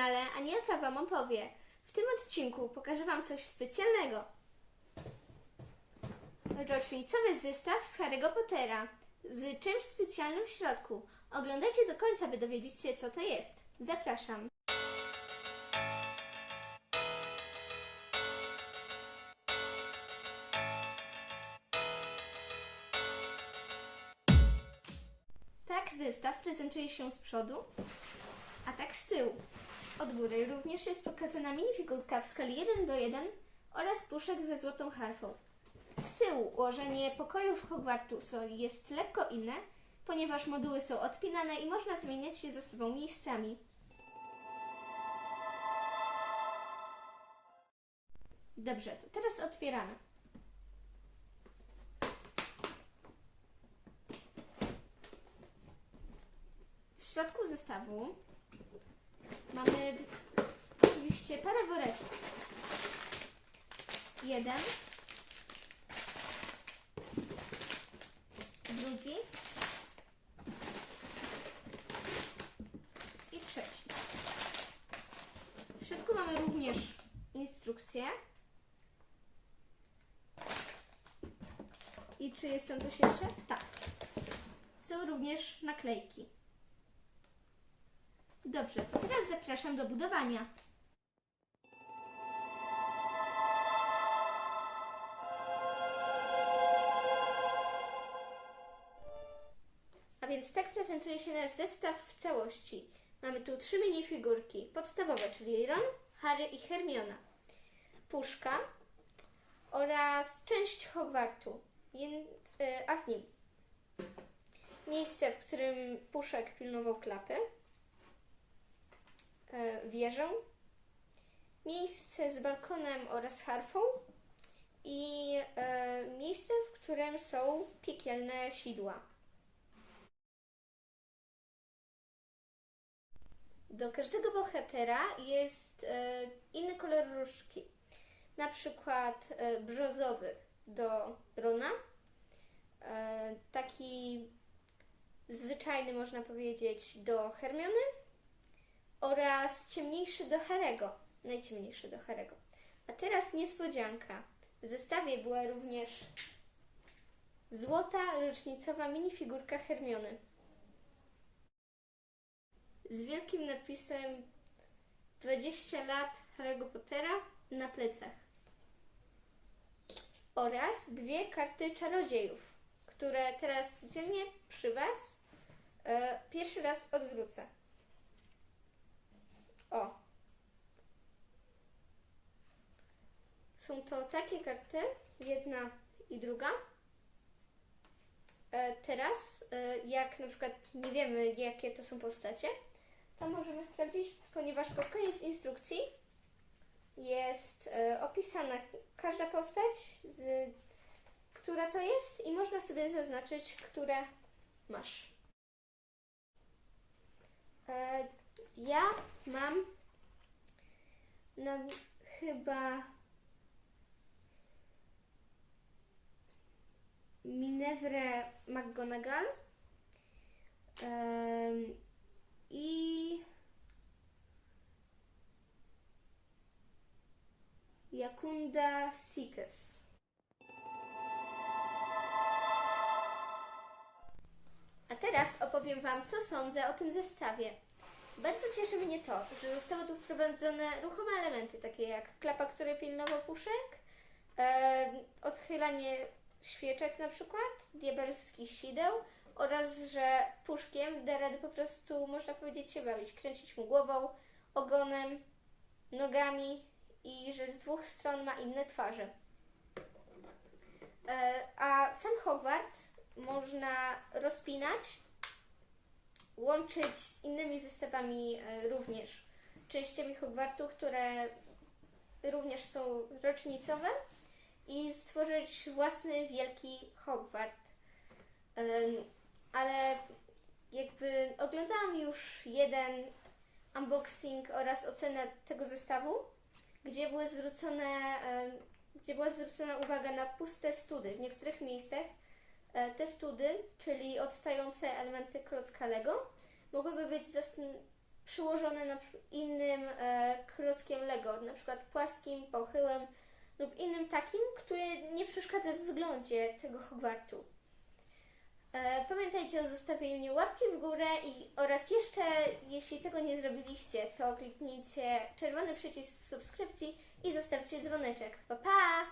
kanale Anielka Wam opowie. W tym odcinku pokażę Wam coś specjalnego. Rocznicowy zestaw z Harry'ego Pottera z czymś specjalnym w środku. Oglądajcie do końca, by dowiedzieć się, co to jest. Zapraszam. Tak zestaw prezentuje się z przodu, a tak z tyłu. Od góry również jest pokazana minifigurka w skali 1 do 1 oraz puszek ze złotą harfą. Z tyłu ułożenie pokojów Hogwartusu jest lekko inne, ponieważ moduły są odpinane i można zmieniać się ze sobą miejscami. Dobrze, to teraz otwieramy. W środku zestawu mamy oczywiście parę woreczków. Jeden, drugi i trzeci. W środku mamy również instrukcję. I czy jest tam coś jeszcze? Tak. Są również naklejki. Dobrze, to teraz zapraszam do budowania. A więc tak prezentuje się nasz zestaw w całości. Mamy tu trzy minifigurki podstawowe, czyli Ron, Harry i Hermiona. Puszka oraz część Hogwartu, y, a w nim miejsce, w którym Puszek pilnował klapy, e, wieżę, miejsce z balkonem oraz harfą i e, miejsce, w którym są piekielne sidła. Do każdego bohatera jest e, inny kolor różdżki. Na przykład brzozowy do Rona, taki zwyczajny można powiedzieć do Hermiony oraz ciemniejszy do Harego, najciemniejszy do Harego. A teraz niespodzianka. W zestawie była również złota rocznicowa minifigurka Hermiony z wielkim napisem 20 lat Harry'ego Pottera na plecach. Oraz dwie karty czarodziejów, które teraz specjalnie przy Was e, pierwszy raz odwrócę. O. Są to takie karty, jedna i druga. E, teraz, e, jak na przykład nie wiemy, jakie to są postacie, to możemy sprawdzić, ponieważ pod koniec instrukcji jest e, opisana każda postać, z, która to jest i można sobie zaznaczyć, które masz. Ja mam no chyba Minewrę McGonagall em, i Jakunda Sikes. A teraz opowiem Wam, co sądzę o tym zestawie. Bardzo cieszy mnie to, że zostały tu wprowadzone ruchome elementy, takie jak klapa, której pilnował puszek, e, odchylanie świeczek na przykład, diabelskich sideł oraz, że puszkiem da rady po prostu, można powiedzieć, się bawić, kręcić mu głową, ogonem, nogami i że z dwóch stron ma inne twarze. E, a sam Hogwart można rozpinać, łączyć z innymi zestawami e, również częściami Hogwartu, które również są rocznicowe i stworzyć własny wielki Hogwart. Ale jakby oglądałam już jeden unboxing oraz ocenę tego zestawu, gdzie były zwrócone, gdzie była zwrócona uwaga na puste study. W niektórych miejscach te study, czyli odstające elementy klocka Lego, mogłyby być przyłożone na innym e, klockiem Lego, na przykład płaskim, pochyłym lub innym takim, który nie przeszkadza w wyglądzie tego Hogwartu. E, pamiętajcie o zostawieniu łapki w górę i oraz jeszcze, jeśli tego nie zrobiliście, to kliknijcie czerwony przycisk subskrypcji i zostawcie dzwoneczek. Pa pa!